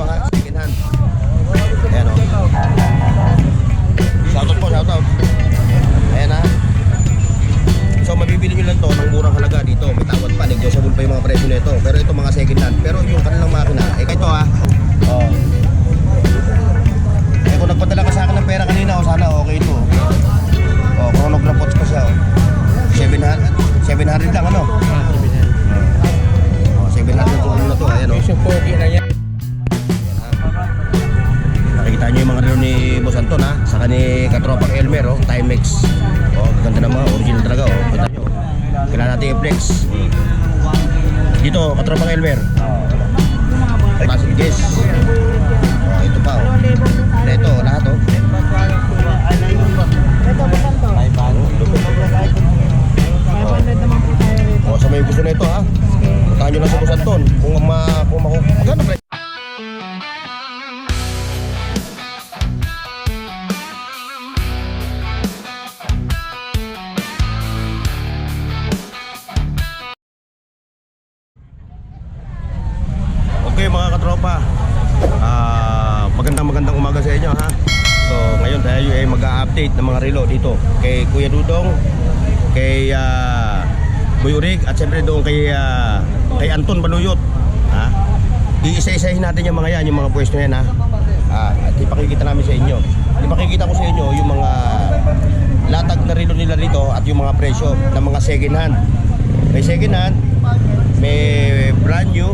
to ha, second hand. Ayan o. Shoutout po, shoutout. Ayan ha. So mabibili nyo lang to ng murang halaga dito. May tawad pa, negotiable pa yung mga presyo nito. Pero ito mga second hand. Pero yung kanilang makina, eh ito ha. Nakikita nyo yung mga relo ni Boss Anton ha. Saka ni Katropang Elmer oh. Timex. Oh, ganda naman. Original talaga oh. Kita nyo. Kailangan natin i-flex. Dito, Katropang Elmer. Classic Guess. Oh, ito pa oh. Ito, mag-update ng mga relo dito Kay Kuya Dudong Kay uh, Boy Urig At siyempre doon kay ah, Kay Anton Banuyot ha? Iisa-isahin natin yung mga yan Yung mga pwesto yan ha Ah, At ipakikita namin sa inyo Ipakikita ko sa inyo yung mga Latag na relo nila rito At yung mga presyo ng mga second hand May second hand May brand new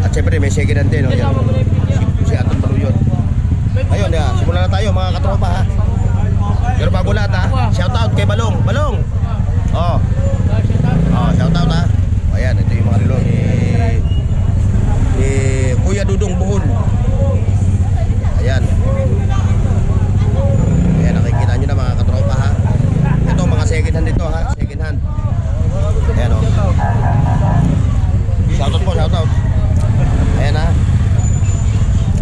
at syempre may second hand din, no? Yan. Si, si Anton Baluyot. Ayun, ya, simulan na tayo mga katropa ha. Pero bago lahat ha, shout out kay Balong. Balong! Oh shout out ha. O, ayan, ito yung mga relo ni, ni Kuya Dudong Buhol. Ayan. Ayan, nakikita nyo na mga katropa ha. Ito, mga second hand dito ha. Second hand. Ayan o. Shoutout po, shoutout. Ayan ha.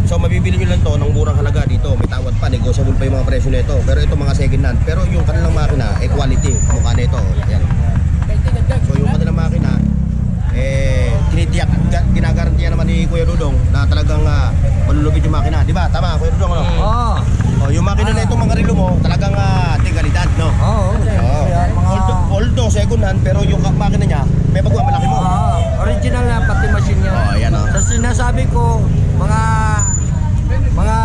So mabibili nyo lang to ng murang halaga dito. May tawad pa, yung mga presyo nito. Pero ito mga second hand. Pero yung kanilang makina, eh quality. Mukha nito. oh. Ayan. So yung kanilang makina, eh tinitiyak, ga- ginagarantiya naman ni Kuya Dudong na talagang uh, malulupit yung makina. Di ba? Tama, Kuya Dudong, ano? Oo. Oh, yung makina na itong mga relo mo, talagang uh, tegalidad, no? Oo. Oo. Although, although second hand, pero yung makina niya, may pagmamalaki mo. Oo. Original na pati machine niya. Oh, ayan oh. Sa sinasabi ko, mga mga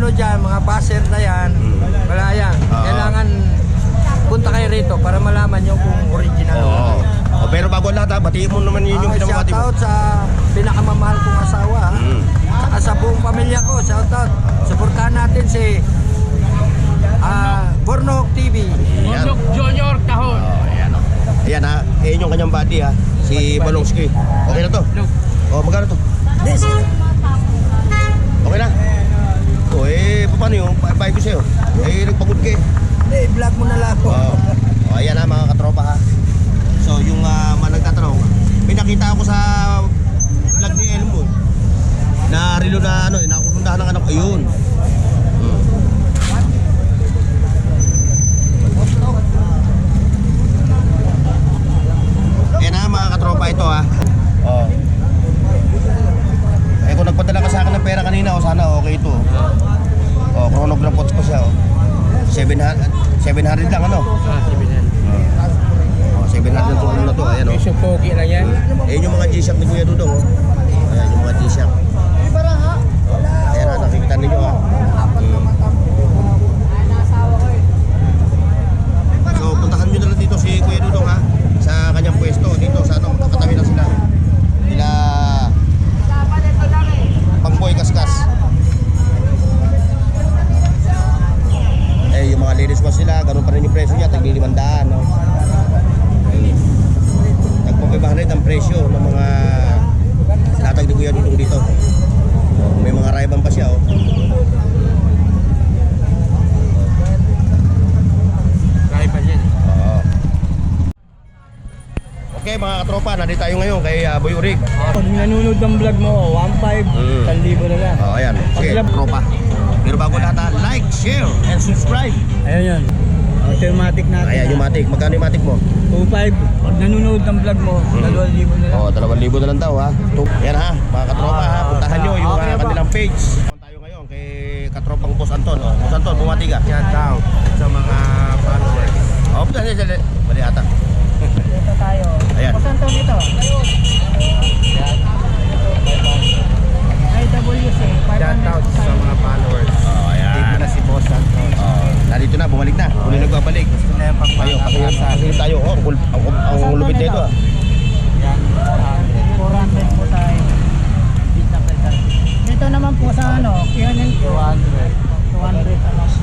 ano dyan, mga baser na yan, wala yan. Oo. Kailangan punta kayo rito para malaman nyo kung original. Oo. Oh, pero bago ang lahat, ha, batiin mo naman yun yung Ah, pinamamati mo. shoutout sa pinakamamahal kong asawa. ha. Mm. Saka sa buong pamilya ko, shoutout. Suportahan natin si ah Bornok TV. Ayan. Junior Kahon. Oh, ayan oh. Ayan ha, ayan yung kanyang buddy ha, si Balongski. Okay na to? Oh, magkano to? Yes. Okay na? Oh, eh, paano yung bayad ko sa'yo? Eh, nagpagod ka eh. Hindi, vlog mo na lang ako. Oh. oh, ayan ha, mga katropa ha. So, yung uh, mga nagtatanong, may nakita ako sa vlog ni Elmo na relo na ano, eh, nakapuntahan ng anak ko. Ayun. Hmm. Ayan ha, mga katropa ito ha. Oh. Eh kung nagpadala ka sa akin ng pera kanina, oh, sana okay ito. Oh, chronograph watch pa siya oh. 700 700 lang ano? Ah, sibilan. Oh, 700 lang ano na to, ayan oh. Yung pogi na yan. Ayan yung mga G-Shock ni Kuya Dudong oh. Ayan yung mga G-Shock. Ayan ha, nakikita ninyo ha. Presyo ng mga sinatag ni Kuya Dudong dito. May mga rayban pa siya, oh. Pa yan. Oo. Okay mga katropa, nandito tayo ngayon kay uh, Boy Urig. Pag nanonood ng vlog mo, 1.5, Mm. 1,000 na lang. Oh, ayan. Sige, tropa. Pero bago lahat ha, like, share, and subscribe. Ayun yan. Automatic natin. Ayan yung matik. Magkano yung matik mo? 2.5. Pag nanonood ng vlog mo, 2,000 na lang. Oh, 2,000 na lang daw ha. Ito. Yan ha, mga katropa ha. Puntahan nyo yung Okay po. kanilang page. Tayo ngayon kay katropang Boss Anton. Oh. Boss Anton, bumati ka. Shout out sa mga followers. Oh, dali, dali. Bali ata. Dito tayo. Ayan. Kung saan to nito? IWC. Shout out sa mga followers. Oh, ayan. Dito na si Boss Anton. Oh, narito na, bumalik na. Huli nagbabalik. Gusto na yung Ayun, kasi, kasi tayo. Oh, ang, kul- ang, ang, ang lupit nito ah. Yan, 400. 400 po tayo. Dito naman po sa ano, Kionin ko. 200 naman po.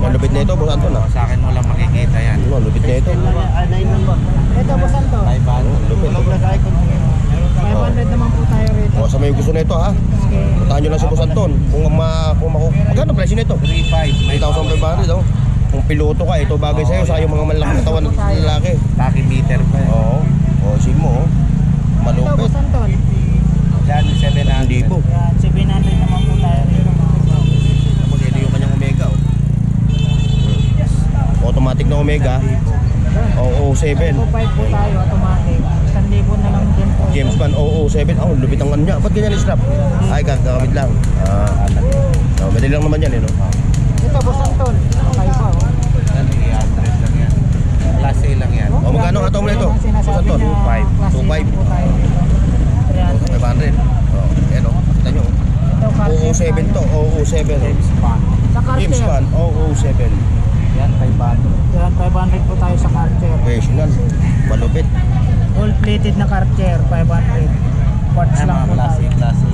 Ang lupit nito, Boss Anton ah. Sa akin mo lang makikita yan. Ano, ang lupit nito. Ito po saan to? 500. Lupit. 500 naman po tayo rito. Oh, sa may gusto nito ha. Okay. Puntahan nyo lang si Boss Anton. Kung ma... Kung mako... Magkano presyo nito? 3.5. May 3,500 oh. Kung piloto ka, ito bagay sa'yo sa yung mga malaking katawan ng lalaki. Tachymeter pa. Oo. Oh, sig mo oh. Ito po Malupit. Yan, 700. Hindi po. Yan, 700 naman po tayo rito. Tapos ito yung kanyang Omega oh. Automatic na Omega. Oo, 07. 2.5 po tayo, automatic. 1,000 na lang din po. James Bond 007. Oh, lupit ang ano niya. Ba't ganyan strap? Ay, gagamit lang. Ah, oh, madali lang naman yan eh, no? Ito po saan to? Okay pa oh. Yan, 300 lang yan. Class A lang yan. Oh, magkano ang atom na ito? Yung sinasabi Saan to? niya, 2.5. class A 2.5. lang po tayo rito. 300. 500. Oh, ayan oh. Kita nyo. Ito, oh. Cartier 007 tayo. to. 007. James Bond. Sa Cartier. James Bond 007. Yan, 500. Yan, 500 po tayo sa Cartier. Professional. Malupit. Gold plated na Cartier, 500. Parts Yan, lang mga po class A, tayo. class A.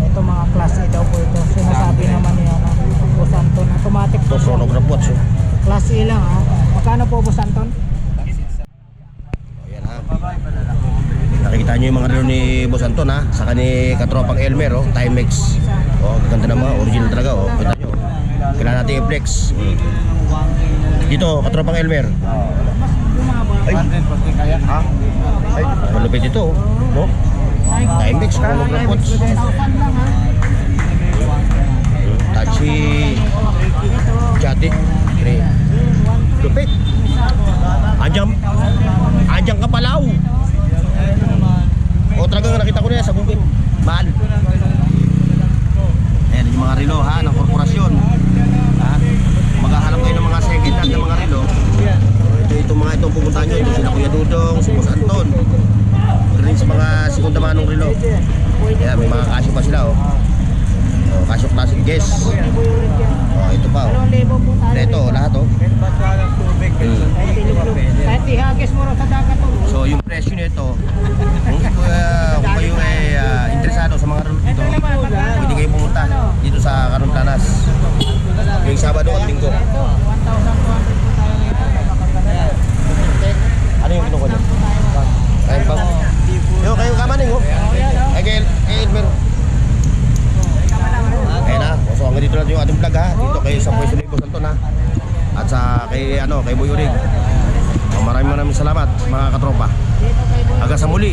Ito mga class A daw po ito. Sinasabi Standard. naman niya na Boss Anton. Automatic Ito, po siya. chronograph watch. Oh. Class A lang ha. Magkano po Boss Anton? Ayan ha. Nakikita nyo yung mga relo ni Boss Anton ha. Saka ni katropang Elmer oh. Timex. Oh, ganda na mga. Original talaga oh. Kita nyo. Kailangan natin i-flex. Mm. Dito, katropang Elmer. Ay. 100 pati kaya. Ha? Ay, malupit ito oh. No? Timex. 1,000 lang ha. Tachi. Gre. Lupit. Andiyan. Andiyan ka palaw. O talagang nakita ko na sa Google. Mahal. Ayan yung mga relo ha ng korporasyon. Ha? Maghahanap kayo ng mga second hand ng mga relo. Ito itong mga itong pupuntahan nyo. Ito sila Kuya Dudong, si Boss Anton. Ito rin sa mga segunda manong relo. Ayan, may mga kasyo pa sila oh. Oh, kasyo classic guest. Oh, ito pa oh. 2,000 po tayo Ito, lahat oh. Ba't walang tubig? Mm. Kahit ihagis mo sa dagat oh. So yung presyo nito, kung, uh, kung kayo ay ah, interesado sa mga relo dito, pwede kayo pumunta dito sa Caruntanas. Yung Sabado at Linggo. Ito, 1,200 po tayo rito. Napakaganda. Ano yung kinuha niyo? Ayun pa. Yo, kayo kamaning oh. Ay kay kay Elmer. Ayun na. So hanggang ha. Dito kay sa Boss Anton ha. At sa kay ano, kay Boy Urig. So, maraming maraming salamat mga katropa. Hanggang sa muli.